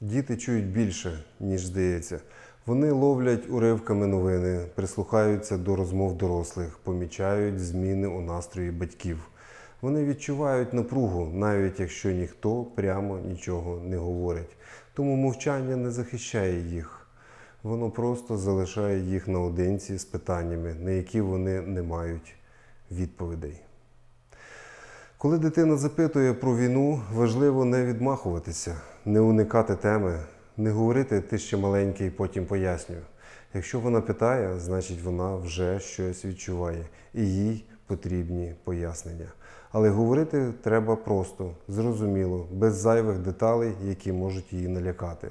Діти чують більше, ніж здається. Вони ловлять уривками новини, прислухаються до розмов дорослих, помічають зміни у настрої батьків. Вони відчувають напругу, навіть якщо ніхто прямо нічого не говорить. Тому мовчання не захищає їх. Воно просто залишає їх наодинці з питаннями, на які вони не мають відповідей. Коли дитина запитує про війну, важливо не відмахуватися, не уникати теми, не говорити ти ще маленький, потім пояснюю. Якщо вона питає, значить вона вже щось відчуває і їй потрібні пояснення. Але говорити треба просто, зрозуміло, без зайвих деталей, які можуть її налякати.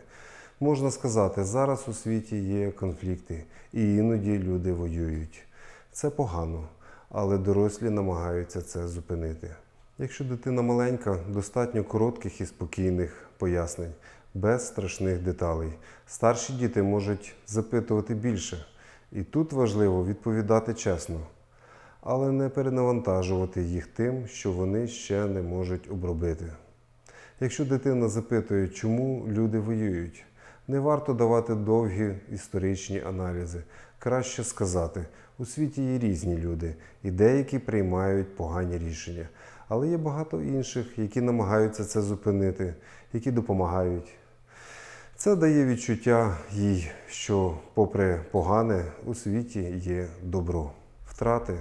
Можна сказати, зараз у світі є конфлікти, і іноді люди воюють. Це погано, але дорослі намагаються це зупинити. Якщо дитина маленька, достатньо коротких і спокійних пояснень, без страшних деталей. Старші діти можуть запитувати більше, і тут важливо відповідати чесно, але не перенавантажувати їх тим, що вони ще не можуть обробити. Якщо дитина запитує, чому люди воюють, не варто давати довгі історичні аналізи. Краще сказати, у світі є різні люди, і деякі приймають погані рішення. Але є багато інших, які намагаються це зупинити, які допомагають. Це дає відчуття їй, що, попри погане, у світі є добро. Втрати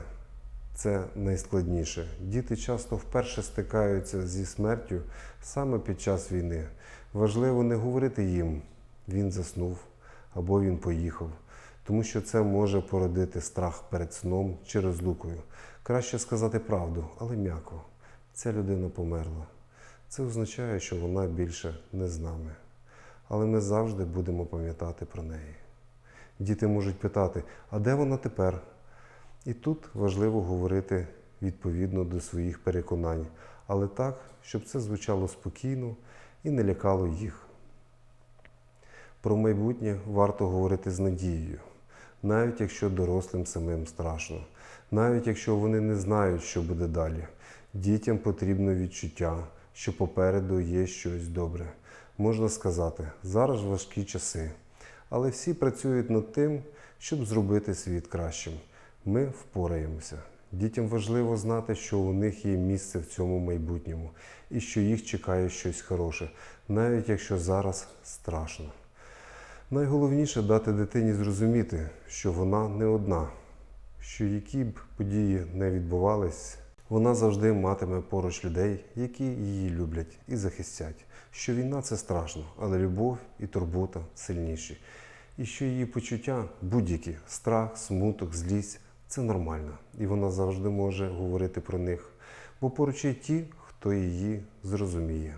це найскладніше. Діти часто вперше стикаються зі смертю саме під час війни. Важливо не говорити їм, він заснув або він поїхав, тому що це може породити страх перед сном чи розлукою. Краще сказати правду, але м'яко. Ця людина померла. Це означає, що вона більше не з нами. Але ми завжди будемо пам'ятати про неї. Діти можуть питати, а де вона тепер? І тут важливо говорити відповідно до своїх переконань, але так, щоб це звучало спокійно і не лякало їх. Про майбутнє варто говорити з надією, навіть якщо дорослим самим страшно, навіть якщо вони не знають, що буде далі. Дітям потрібно відчуття, що попереду є щось добре. Можна сказати, зараз важкі часи, але всі працюють над тим, щоб зробити світ кращим. Ми впораємося. Дітям важливо знати, що у них є місце в цьому майбутньому і що їх чекає щось хороше, навіть якщо зараз страшно. Найголовніше дати дитині зрозуміти, що вона не одна, що які б події не відбувались, вона завжди матиме поруч людей, які її люблять і захистять. Що війна це страшно, але любов і турбота сильніші. І що її почуття будь-які страх, смуток, злість це нормально. І вона завжди може говорити про них, бо поруч є ті, хто її зрозуміє.